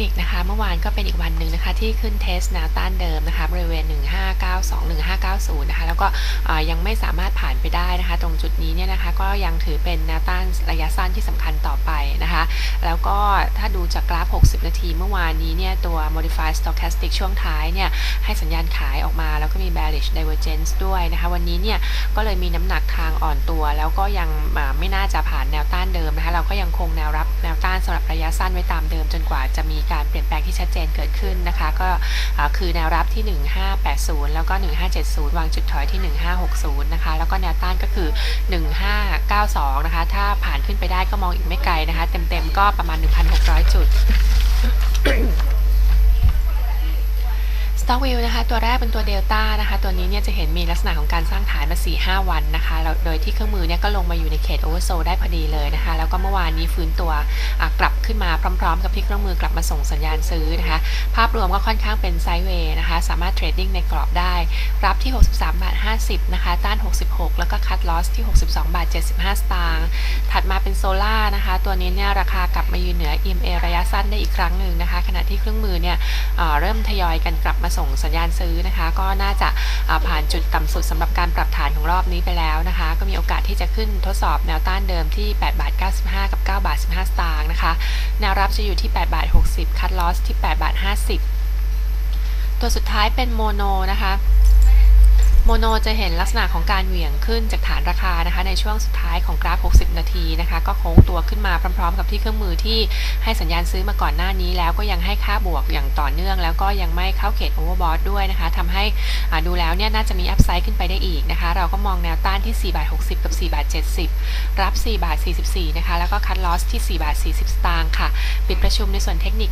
นิคนะคะ เมื่อวานก็เป็นอีกวันหนึ่งนะคะที่ขึ้นเทสแนวต้านเดิมนะคะบริเวณ 1592 1590 นะคะ แล้วก็ยังไม่สามารถผ่านไปได้นะคะ ตรงจุดนี้เนี่ยนะคะ ก็ยังถือเป็นแนวต้านระยะสั้นที่สำคัญต่อไป แล้วก็ถ้าดูจากกราฟ 60 นาทีเมื่อวานนี้เนี่ย ตัว modified stochastic ช่วงท้ายเนี่ย ให้สัญญาณขายออกมา แล้วก็มี bearish divergence ด้วยนะคะ วันนี้เนี่ย ก็เลยมีน้ำหนักทางอ่อนตัว แล้วก็ยังไม่น่าจะผ่านแนวต้านเดิมนะคะ เราก็ยังคงแนวรับแนวต้านสำหรับระยะสั้นไว้ตามเดิมจนกว่าจะมีการเปลี่ยนแปลงที่ชัดเจนเกิดขึ้นขึ้นนะคะ ก็คือแนวรับที่ 1580 แล้วก็ 1570 วางจุดถอยที่ 1560 นะคะ แล้วก็แนวต้านก็คือ 1592 นะคะ ถ้าผ่านขึ้นไปได้ก็มองอีกไม่ไกลนะคะ เต็มๆก็ประมาณ 1,600 จุด t o c k View นะคะตัวแรกเป็นตัวเดลต้านะคะตัวนี้เนี่ยจะเห็นมีลักษณะของการสร้างฐานมา 4-5 วันนะคะแล้วโดยที่เครื่องมือเนี่ยก็ลงมาอยู่ในเขตโอเวอร์โซได้พอดีเลยนะคะแล้วก็เมื่อวานนี้ฟื้นตัวกลับขึ้นมาพร้อม ๆ กับที่เครื่องมือกลับมาส่งสัญญาณซื้อนะคะภาพรวมก็ค่อนข้างเป็นไซด์เวย์นะคะสามารถเทรดดิ้งในกรอบได้ รับที่ 63บาท50นะคะต้าน 66 แล้วก็คัดลอสที่ 62บาท75 สตางค์ถัดมาเป็นโซล่านะคะตัวนี้เนี่ยราคากลับมายืนเหนือ EMA ระยะสั้นได้อีกครั้งหนึ่งนะคะขณะที่เครื่องมือเนี่ยเริ่มทยอยกันกลับมาส่งสัญญาณซื้อนะคะ ก็น่าจะาผ่านจุดต่ำสุดสำหรับการปรับฐานของรอบนี้ไปแล้วนะคะ ก็มีโอกาสที่จะขึ้นทดสอบแนวต้านเดิมที่8บาท95 กับ9บาท15สตางค์นะคะ แนวรับจะอยู่ที่8บาท60 คัดลอสที่8บาท50 ตัวสุดท้ายเป็นโมโนนะคะ โมโนจะเห็นลักษณะของการเหวี่ยงขึ้นจากฐานราคานะคะ ในช่วงสุดท้ายของกราฟ 60 นาทีนะคะ ก็โค้งตัวขึ้นมาพร้อม ๆ กับที่เครื่องมือที่ให้สัญญาณซื้อมาก่อนหน้านี้ แล้วก็ยังให้ค่าบวกอย่างต่อเนื่อง แล้วก็ยังไม่เข้าเขตโอเวอร์บอทด้วยนะคะทำให้อ่าดูแล้วเนี่ยน่าจะมีอัพไซด์ขึ้นไปได้อีกนะคะ เราก็มองแนวต้านที่ 4 บาท 60 กับ 4 บาท 70 รับ 4 บาท 44 นะคะ แล้วก็คัดลอสที่ 4 บาท 40 สตางค์ค่ะ ปิดประชุมในส่วนเทคนิค